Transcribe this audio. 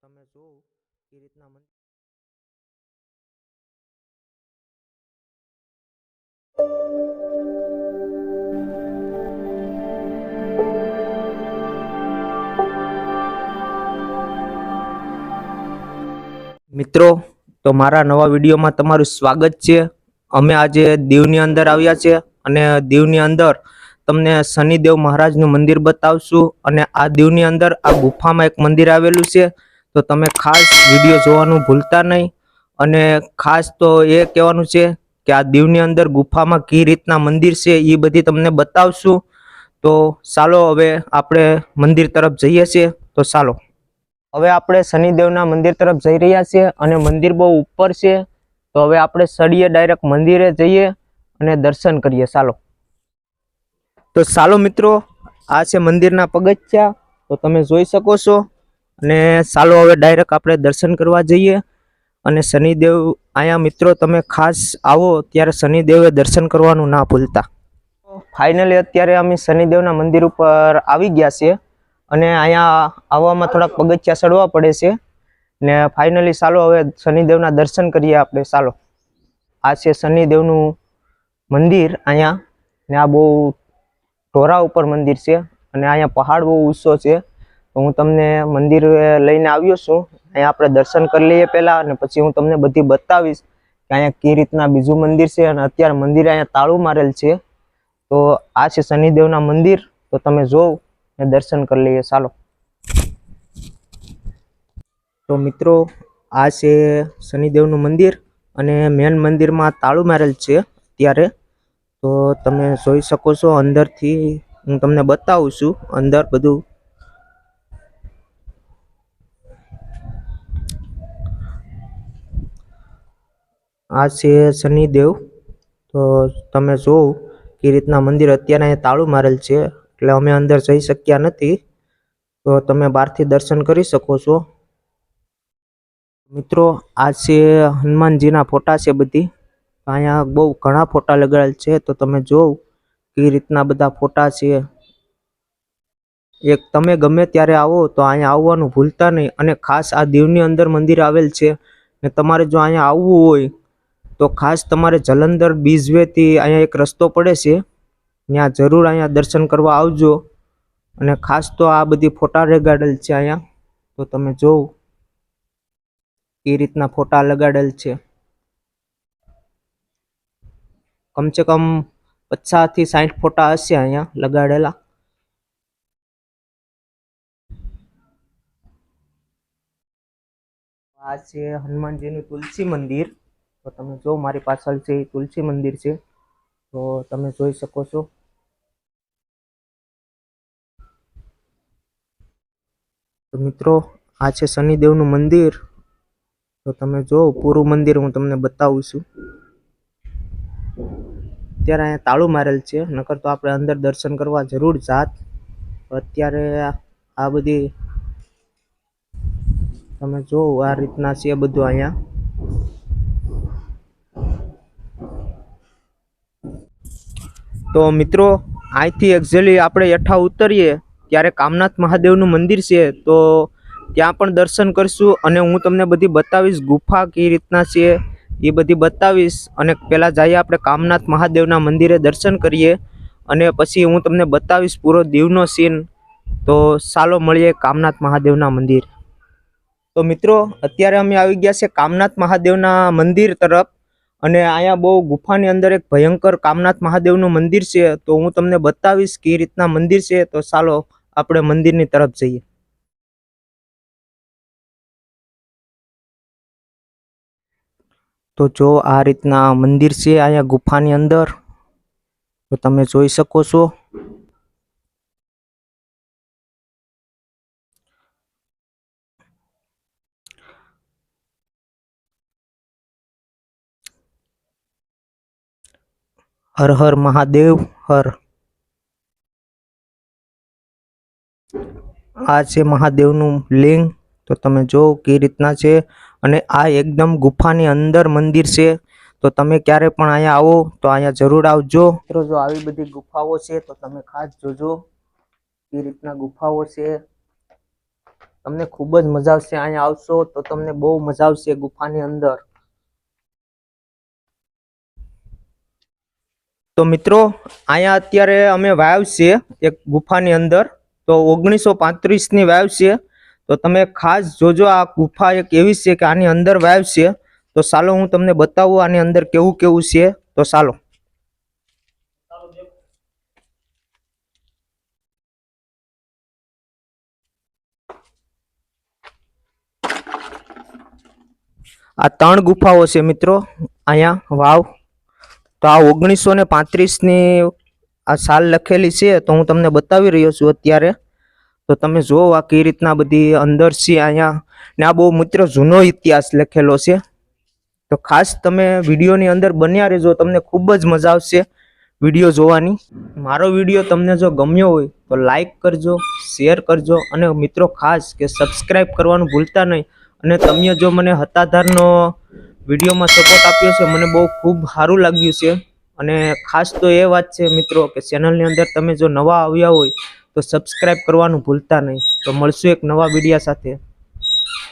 તમે જોવો એ રીતના મંદિર મિત્રો, તો મારા નવા વિડીયોમાં તમારું સ્વાગત છે. અમે આજે દીવની અંદર આવ્યા છે અને દીવની અંદર તમને શનિદેવ મહારાજનું મંદિર બતાવશું અને આ દીવની અંદર આ ગુફામાં એક મંદિર આવેલું છે. તો તમે ખાસ વીડિયો જોવાનું ભૂલતા નહીં. અને ખાસ તો એ કહેવાનું છે કે આ દીવની અંદર ગુફામાં કઈ રીતના મંદિર છે એ બધી તમને બતાવશું. તો ચાલો હવે આપણે મંદિર તરફ જઈએ છીએ. તો ચાલો. હવે આપણે શનિદેવના મંદિર તરફ જઈ રહ્યા છીએ અને મંદિર બહુ ઉપર છે. તો હવે આપણે સડીએ ડાયરેક્ટ મંદિરે જઈએ અને દર્શન કરીએ. ચાલો. તો ચાલો મિત્રો, આ છે મંદિરના પગથિયા. તો તમે જોઈ શકો છો. અને ચાલો હવે ડાયરેક્ટ આપણે દર્શન કરવા જઈએ. અને શનિદેવ, અહીંયા મિત્રો તમે ખાસ આવો, ત્યારે શનિદેવે દર્શન કરવાનું ના ભૂલતા. ફાઇનલી અત્યારે અમે શનિદેવના મંદિર ઉપર આવી ગયા છીએ. અને અહીંયા આવવામાં થોડાક પગથિયા ચડવા પડે છે. ને ફાઇનલી ચાલો હવે શનિદેવના દર્શન કરીએ આપણે, ચાલો. આ છે શનિદેવનું મંદિર અહીંયા. ને આ બહુ ઢોરા ઉપર મંદિર છે અને અહીંયા પહાડ બહુ ઊંચો છે. તો હું તમને મંદિર લઈને આવ્યો છું. અહીંયા આપણે દર્શન કરી લઈએ પહેલાં અને પછી હું તમને બધી બતાવીશ કે અહીંયા કઈ રીતના બીજું મંદિર છે અને અત્યારે મંદિર અહીંયા તાળું મારેલ છે. તો આ છે શનિદેવના મંદિર. તો તમે જોવ ને દર્શન કરી લઈએ. ચાલો. તો મિત્રો, આ છે શનિદેવનું મંદિર અને મેન મંદિરમાં તાળું મારેલ છે ત્યારે તો તમે જોઈ શકો છો અંદરથી. હું તમને બતાવું છું અંદર બધું. આ છે શનિદેવ. તો તમે જોવ કે રીતના મંદિર અત્યારે અહીંયા તાળું મારેલ છે, એટલે અમે અંદર જઈ શક્યા નથી. તો તમે બહારથી દર્શન કરી શકો છો. મિત્રો, આ છે હનુમાનજીના ફોટા છે બધી. અહીંયા બહુ ઘણા ફોટા લગાડેલ છે, તો તમે જોવ કે રીતના બધા ફોટા છે. એક તમે ગમે ત્યારે આવો તો અહીંયા આવવાનું ભૂલતા નહીં અને ખાસ આ દીવની અંદર મંદિર આવેલ છે ને તમારે જો અહીંયા આવવું હોય તો ખાસ તમારે જલંધર, બીજવેથી અહીંયા એક રસ્તો પડે છે. ત્યાં જરૂર અહીંયા દર્શન કરવા આવજો અને ખાસ તો આ બધી ફોટા લગાડેલ છે અહીંયા, તો તમે જોવ એ રીતના ફોટા લગાડેલ છે. કમસે કમ પચાસથી સાઠ ફોટા હશે અહીંયા લગાડેલા. આ છે હનુમાનજીનું તુલસી મંદિર. તો તમે જો, મારી પાછળ છે એ તુલસી મંદિર છે. તો તમે જોઈ શકો છો. તો મિત્રો, આ છે શનિદેવનું મંદિર. તો તમે જો, પૂરું મંદિર હું તમને બતાવું છું. અત્યારે અહીંયા તાળું મારેલ છે. નકર તો આપણે અંદર દર્શન કરવા જરૂર જાત. અત્યારે આ બધી તમે જો આ રીતના છે બધું અહીંયા. તો મિત્રો, અહીંથી એક્ઝેલી આપણે યઠા ઉતરીએ. ત્યારે કામનાથ મહાદેવનું મંદિર છે. તો ત્યાં પણ દર્શન કરશું અને હું તમને બધી બતાવીશ ગુફા કઈ રીતના છે. એ બધી બતાવીશ અને પહેલાં જઈએ આપણે કામનાથ મહાદેવના મંદિરે દર્શન કરીએ અને પછી હું તમને બતાવીશ પૂરો દીવનો સીન તો ચાલો મળીએ કામનાથ મહાદેવના મંદિર. તો મિત્રો, અત્યારે અમે આવી ગયા છે કામનાથ મહાદેવના મંદિર તરફ અને અહીંયા બહુ ગુફાની અંદર એક ભયંકર કામનાથ મહાદેવનું મંદિર છે. તો હું તમને બતાવીશ કે રીતના મંદિર છે. તો ચાલો આપણે મંદિરની તરફ જઈએ. તો જો આ રીતના મંદિર છે અહીંયા ગુફાની અંદર, તો તમે જોઈ શકો છો. હર હર મહાદેવ, હર. આ છે મહાદેવનું લિંગ. તો તમે જો કે રીતના છે અને આ એકદમ ગુફાની અંદર મંદિર છે, તો તમે ક્યારે પણ અહીંયા આવો તો અહીંયા જરૂર આવજો. મિત્રો, જો આવી બધી ગુફાઓ છે, તો તમે ખાસ જોજો એ રીતના ગુફાઓ છે. તમને ખૂબ જ મજા આવશે અહીંયા આવશો તો તમને બહુ મજા આવશે ગુફાની અંદર. તો મિત્રો, અહીંયા અત્યારે અમે વાવ છે એક ગુફાની અંદર. તો ઓગણીસો પાંત્રીસની વાવ છે. તો તમે ખાસ જોજો આ ગુફા એક એવી છે કે આની અંદર વાવ છે. તો ચાલો હું તમને બતાવું આની અંદર કેવું કેવું છે. તો ચાલો. આ ત્રણ ગુફાઓ છે મિત્રો. અહીંયા, વાવ. તો આ ઓગણીસો ને પાંત્રીસની આ સાલ લખેલી છે. તો હું તમને બતાવી રહ્યો છું અત્યારે. તો તમે જો આ કઈ રીતના બધી અંદર છે અહીંયા. ને આ બહુ મિત્ર જૂનો ઇતિહાસ લખેલો છે. તો ખાસ તમે વિડીયોની અંદર બન્યા રહેજો, તમને ખૂબ જ મજા આવશે વીડિયો જોવાની. મારો વીડિયો તમને જો ગમ્યો હોય તો લાઈક કરજો, શેર કરજો અને મિત્રો ખાસ કે સબસ્ક્રાઈબ કરવાનું ભૂલતા નહીં. અને તમે જો મને હતાધારનો વિડીયોમાં સપોર્ટ આપ્યો છે, મને બહુ ખૂબ સારું લાગ્યું છે. અને ખાસ તો એ વાત છે મિત્રો કે ચેનલની અંદર તમે જો નવા આવ્યા હોય તો સબસ્ક્રાઈબ કરવાનું ભૂલતા નહીં. તો મળશું એક નવા વિડીયા સાથે.